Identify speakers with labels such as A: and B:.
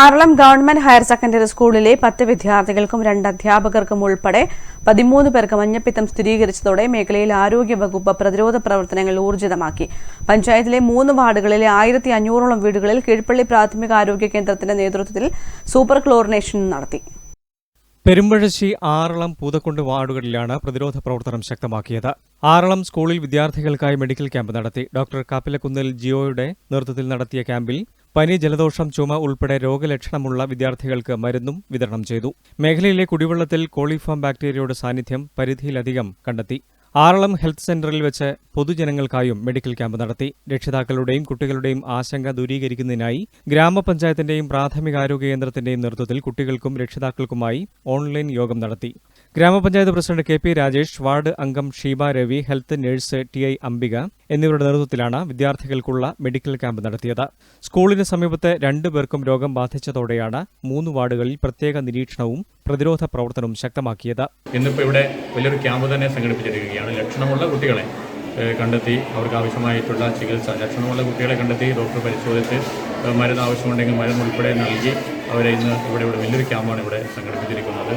A: Aralam government higher secondary സ്കൂളിലെ പത്ത് വിദ്യാർത്ഥികൾക്കും രണ്ട് അധ്യാപകർക്കും ഉൾപ്പെടെ പതിമൂന്ന് പേർക്ക് മഞ്ഞപ്പിത്തം സ്ഥിരീകരിച്ചതോടെ മേഖലയിൽ ആരോഗ്യ വകുപ്പ് പ്രതിരോധ പ്രവർത്തനങ്ങൾ ഊർജിതമാക്കി. പഞ്ചായത്തിലെ മൂന്ന് വാർഡുകളിലെ ആയിരത്തി അഞ്ഞൂറോളം വീടുകളിൽ കീഴ്പള്ളി പ്രാഥമിക ആരോഗ്യ കേന്ദ്രത്തിന്റെ നേതൃത്വത്തിൽ സൂപ്പർ ക്ലോറിനേഷൻ നടത്തി.
B: പെരുമ്പഴശ്ശി ആറളം പൂതക്കുണ്ട് വാർഡുകളിലാണ് പ്രതിരോധ പ്രവർത്തനം ശക്തമാക്കിയത്. ആറളം സ്കൂളിൽ വിദ്യാർത്ഥികൾക്കായി മെഡിക്കൽ ക്യാമ്പ് നടത്തി. ഡോക്ടർ കാപ്പിലക്കുന്നിൽ ജിയോയുടെ നേതൃത്വത്തിൽ നടത്തിയ ക്യാമ്പിൽ പനി ജലദോഷം ചുമ ഉൾപ്പെടെ രോഗലക്ഷണമുള്ള വിദ്യാർത്ഥികൾക്ക് മരുന്നും വിതരണം ചെയ്തു. മേഖലയിലെ കുടിവെള്ളത്തിൽ കോളിഫാം ബാക്ടീരിയയുടെ സാന്നിധ്യം പരിധിയിലധികം കണ്ടെത്തി. ആറളം ഹെൽത്ത് സെന്ററിൽ വെച്ച് പൊതുജനങ്ങൾക്കായും മെഡിക്കൽ ക്യാമ്പ് നടത്തി. രക്ഷിതാക്കളുടെയും കുട്ടികളുടെയും ആശങ്ക ദൂരീകരിക്കുന്നതിനായി ഗ്രാമപഞ്ചായത്തിന്റെയും പ്രാഥമികാരോഗ്യ കേന്ദ്രത്തിന്റെയും നേതൃത്വത്തിൽ കുട്ടികൾക്കും രക്ഷിതാക്കൾക്കുമായി ഓൺലൈൻ യോഗം നടത്തി. Grama panchayat president K P Rajesh ward അംഗം Sheeba Ravi health nurse T I Ambika എന്നിവരുടെ നേതൃത്വത്തിലാണ് വിദ്യാർത്ഥികൾക്കുള്ള മെഡിക്കൽ ക്യാമ്പ് നടത്തിയത്. സ്കൂളിന് സമീപത്തെ രണ്ടു പേർക്കും രോഗം ബാധിച്ചതോടെയാണ് മൂന്ന് വാർഡുകളിൽ പ്രത്യേക നിരീക്ഷണവും പ്രതിരോധ പ്രവർത്തനവും ശക്തമാക്കിയത്.
C: ഇന്നിപ്പോൾ ഇവിടെ വലിയൊരു ക്യാമ്പ് തന്നെ സംഘടിപ്പിച്ചിരിക്കുകയാണ്. ലക്ഷണമുള്ള കുട്ടികളെ കണ്ടെത്തി അവർക്ക് ആവശ്യമായിട്ടുള്ള ചികിത്സ ലക്ഷണമുള്ള കുട്ടികളെ കണ്ടെത്തി ഡോക്ടർ പരിശോധിച്ച് മരുന്ന് ആവശ്യമുണ്ടെങ്കിൽ മരുന്ന് ഉൾപ്പെടെ നൽകി അവരെ ഇന്ന് ഇവിടെ ഇവിടെ വലിയൊരു ക്യാമ്പാണ് ഇവിടെ സംഘടിപ്പിച്ചിരിക്കുന്നത്.